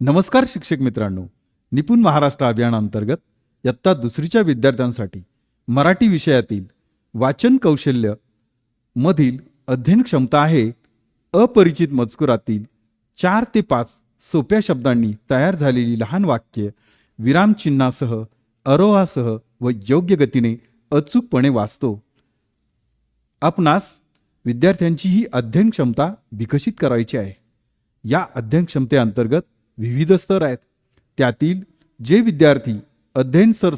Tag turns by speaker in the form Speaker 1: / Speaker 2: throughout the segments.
Speaker 1: नमस्कार शिक्षक मित्रांनो. निपुण महाराष्ट्र अभियानांतर्गत इयत्ता दुसरीच्या विद्यार्थ्यांसाठी मराठी विषयातील वाचन कौशल्य मधील अध्ययन क्षमता आहे. अपरिचित मजकुरातील चार ते पाच सोप्या शब्दांनी तयार झालेली लहान वाक्य विरामचिन्हासह अरोहासह व योग्य गतीने अचूकपणे वाचतो. आपणास विद्यार्थ्यांची ही अध्ययन क्षमता विकसित करायची आहे. या अध्ययन क्षमतेअंतर्गत विविध स्तर आहेत. त्यातील जे विद्यार्थी अध्ययन सर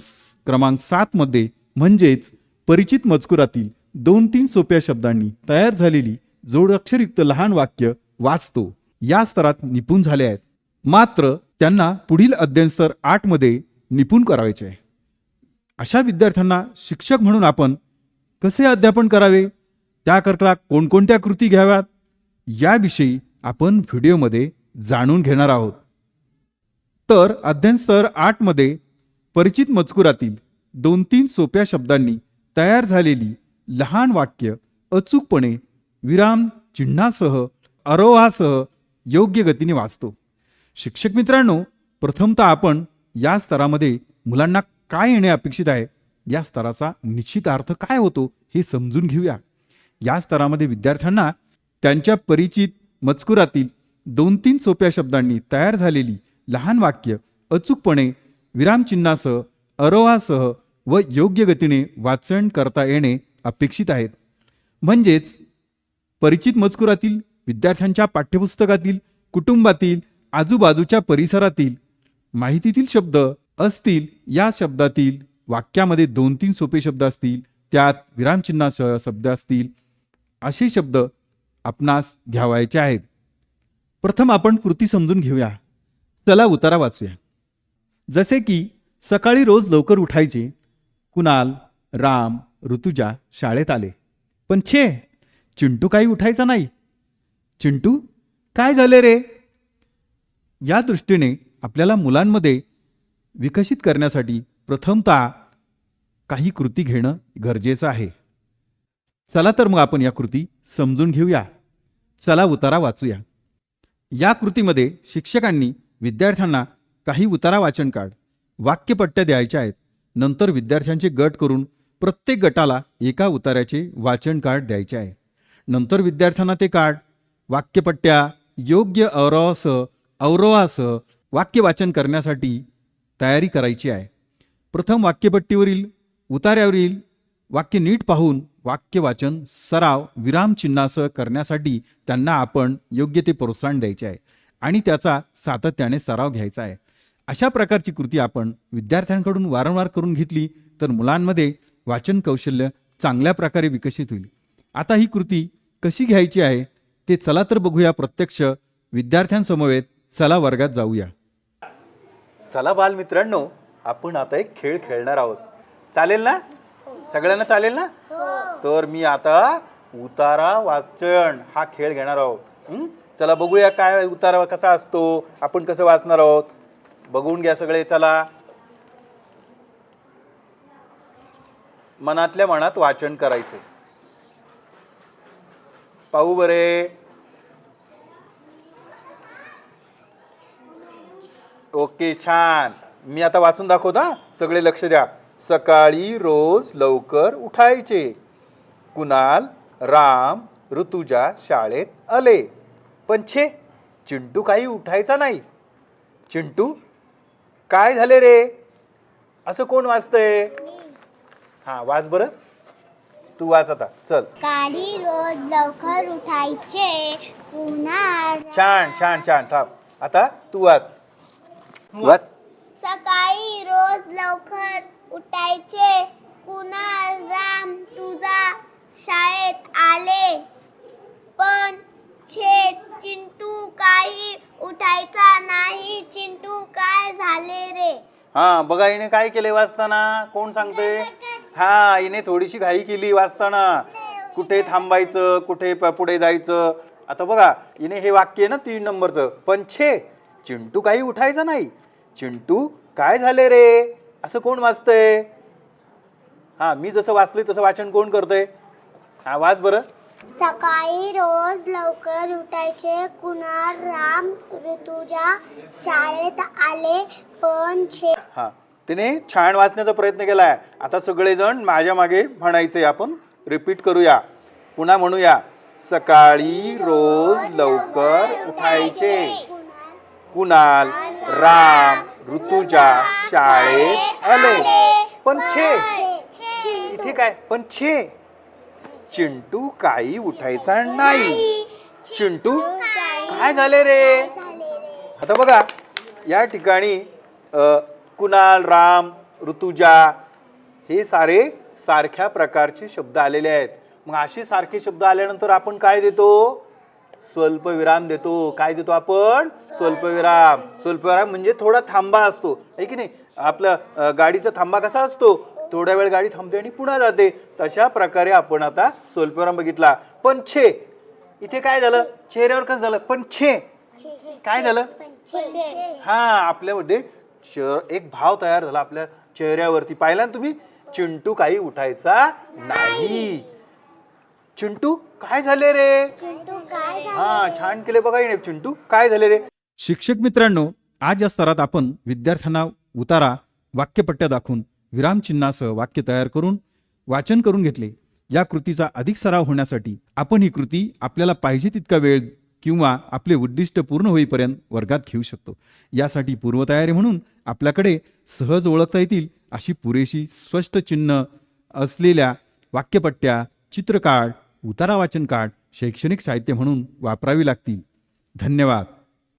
Speaker 1: क्रमांक सातमध्ये म्हणजेच परिचित मजकुरातील दोन तीन सोप्या शब्दांनी तयार झालेली जोडाक्षरयुक्त लहान वाक्य वाचतो. या स्तरात निपुण झाले आहेत. मात्र त्यांना पुढील अध्ययन स्तर आठमध्ये निपुण करायचे आहे. अशा विद्यार्थ्यांना शिक्षक म्हणून आपण कसे अध्यापन करावे? त्याकरता कोणकोणत्या कृती घ्याव्यात? याविषयी आपण व्हिडिओमध्ये जाणून घेणार आहोत. तर अध्ययन स्तर आठमध्ये परिचित मजकुरातील दोन तीन सोप्या शब्दांनी तयार झालेली लहान वाक्य अचूकपणे विराम चिन्हासह अरोहासह योग्य गतीने वाचतो. शिक्षक मित्रांनो प्रथमतः आपण या स्तरामध्ये मुलांना काय येणे अपेक्षित आहे या स्तराचा निश्चित अर्थ काय होतो हे समजून घेऊया. या स्तरामध्ये विद्यार्थ्यांना त्यांच्या परिचित मजकुरातील दोन तीन सोप्या शब्दांनी तयार झालेली लहान वाक्य अचूकपणे विरामचिन्हासह अरोहासह व योग्य गतीने वाचन करता येणे अपेक्षित आहेत. म्हणजेच परिचित मजकुरातील विद्यार्थ्यांच्या पाठ्यपुस्तकातील कुटुंबातील आजूबाजूच्या परिसरातील माहितीतील शब्द असतील या शब्दातील वाक्यामध्ये दोन तीन सोपे शब्द असतील त्यात विरामचिन्हासह शब्द असतील असे शब्द आपणास घ्यावायचे आहेत. प्रथम आपण कृती समजून घेऊया. चला उतारा वाचूया. जसे की सकाळी रोज लवकर उठायचे कुणाल राम ऋतुजा शाळेत आले. पण छे चिंटू काही उठायचा नाही. चिंटू काय झाले रे? या दृष्टीने आपल्याला मुलांमध्ये विकसित करण्यासाठी प्रथमतः काही कृती घेणं गरजेचं आहे. चला तर मग आपण या कृती समजून घेऊया. चला उतारा वाचूया. या कृतीमध्ये शिक्षकांनी विद्यार्थ्यांना काही उतारा वाचन काढ. वाक्यपट्ट्या द्यायच्या आहेत. नंतर विद्यार्थ्यांचे गट करून प्रत्येक गटाला एका उतार्याचे वाचन कार्ड द्यायचे आहे. नंतर विद्यार्थ्यांना ते कार्ड वाक्यपट्ट्या योग्य अवरोहासह अवरोहासह वाक्य वाचन करण्यासाठी तयारी करायची आहे. प्रथम वाक्यपट्टीवरील उतार्यावरील वाक्य नीट पाहून वाक्य वाचन सराव विरामचिन्हासह करण्यासाठी त्यांना आपण योग्य ते प्रोत्साहन द्यायचे आहे. आणि त्याचा सातत्याने सराव घ्यायचा आहे. अशा प्रकारची कृती आपण विद्यार्थ्यांकडून वारंवार करून घेतली तर मुलांमध्ये वाचन कौशल्य चांगल्या प्रकारे विकसित होईल. आता ही कृती कशी घ्यायची आहे ते चला तर बघूया प्रत्यक्ष विद्यार्थ्यांसमवेत चला वर्गात जाऊया. चला बालमित्रांनो आपण आता एक खेळ खेळणार आहोत. चालेल ना? सगळ्यांना चालेल ना? तर मी आता उतारा वाचन हा खेळ घेणार आहोत. हं? चला बघूया काय उतारा कसा असतो आपण कसं वाचणार आहोत. बघून घ्या सगळे चला. मनातल्या मनात वाचन करायचे. पाहू बरे. ओके छान. मी आता वाचून दाखवता हा? सगळे लक्ष द्या. सकाळी रोज लवकर उठायचे. कुणाल राम ऋतुजा शाळेत आले. पण छे चिंटू काही उठायचा नाही. चिंटू काय झाले रे? असं कोण वाचतंय? हा वाच बरं. तू वाच आता. चल.
Speaker 2: सकाळी रोज लवकर उठायचे. पुन्हा
Speaker 1: छान छान छान. थांब. आता तू वाच. वाच.
Speaker 2: सकाळी रोज लवकर उठायचे. कुणाल राम तुझा शाळेत आले पण छे चिंटू काही उठायचा नाही चिंटू काय झाले रे?
Speaker 1: हा बघा हिने काय केले वाचताना? कोण सांगते? हा हिने थोडीशी घाई केली वाचताना. कुठे थांबायचं कुठे प- पुढे जायचं? आता बघा हिने हे वाक्य आहे ना तीन नंबरचं. पण छे चिंटू काही उठायचं नाही. चिंटू काय झाले रे? असं कोण वाचतंय? हा मी जसं वाचले तसं वाचन कोण करतंय? हा वाच बरं.
Speaker 2: सकाळी रोज लवकर उठायचे. कुणाल राम ऋतुजा शाळेत आले पण छे
Speaker 1: हा तिने छान वाचण्याचा प्रयत्न केलाय. आता सगळेजण माझ्या मागे म्हणायचे आपण. रिपीट करूया. पुन्हा म्हणूया. सकाळी रोज लवकर उठायचे. कुणाल राम ऋतुजा शाळेत आले. पण छे. इथे काय? पण छे. चिंटू काही उठायचा नाही. चिंटू काय झाले रे? आता बघा या ठिकाणी कुणाल राम ऋतुजा हे सारे सारख्या प्रकारचे शब्द आलेले आहेत. मग असे सारखे शब्द आल्यानंतर आपण काय देतो? स्वल्पविराम देतो. काय देतो आपण? स्वल्पविराम. स्वल्पविराम म्हणजे थोडा थांबा असतो. आहे की नाही? आपला गाडीचा थांबा कसा असतो? थोड्या वेळ गाडी थांबते आणि पुन्हा जाते. तशा प्रकारे आपण आता स्वल्पविराम बघितला. पण छे. इथे काय झालं? चेहऱ्यावर कसं झालं? पण छे. काय झालं? हा आपल्यामध्ये एक भाव तयार झाला आपल्या चेहऱ्यावरती. पाहिला ना तुम्ही? चिंटू काही उठायचा नाही. चिंटू काय झाले रे? हा छान केले बघा हिने. चिंटू काय झाले रे?
Speaker 3: शिक्षक मित्रांनो आज या स्तरात आपण विद्यार्थ्यांना उतारा वाक्यपट्ट्या दाखवून विरामचिन्हासह वाक्य तयार करून वाचन करून घेतले. या कृतीचा अधिक सराव होण्यासाठी आपण ही कृती आपल्याला पाहिजे तितका वेळ किंवा आपले उद्दिष्ट पूर्ण होईपर्यंत वर्गात घेऊ शकतो. यासाठी पूर्वतयारी म्हणून आपल्याकडे सहज ओळखता येतील अशी पुरेशी स्पष्ट चिन्ह असलेल्या वाक्यपट्ट्या चित्रकार्ड उतारा वाचन कार्ड शैक्षणिक साहित्य म्हणून वापरावी लागतील. धन्यवाद.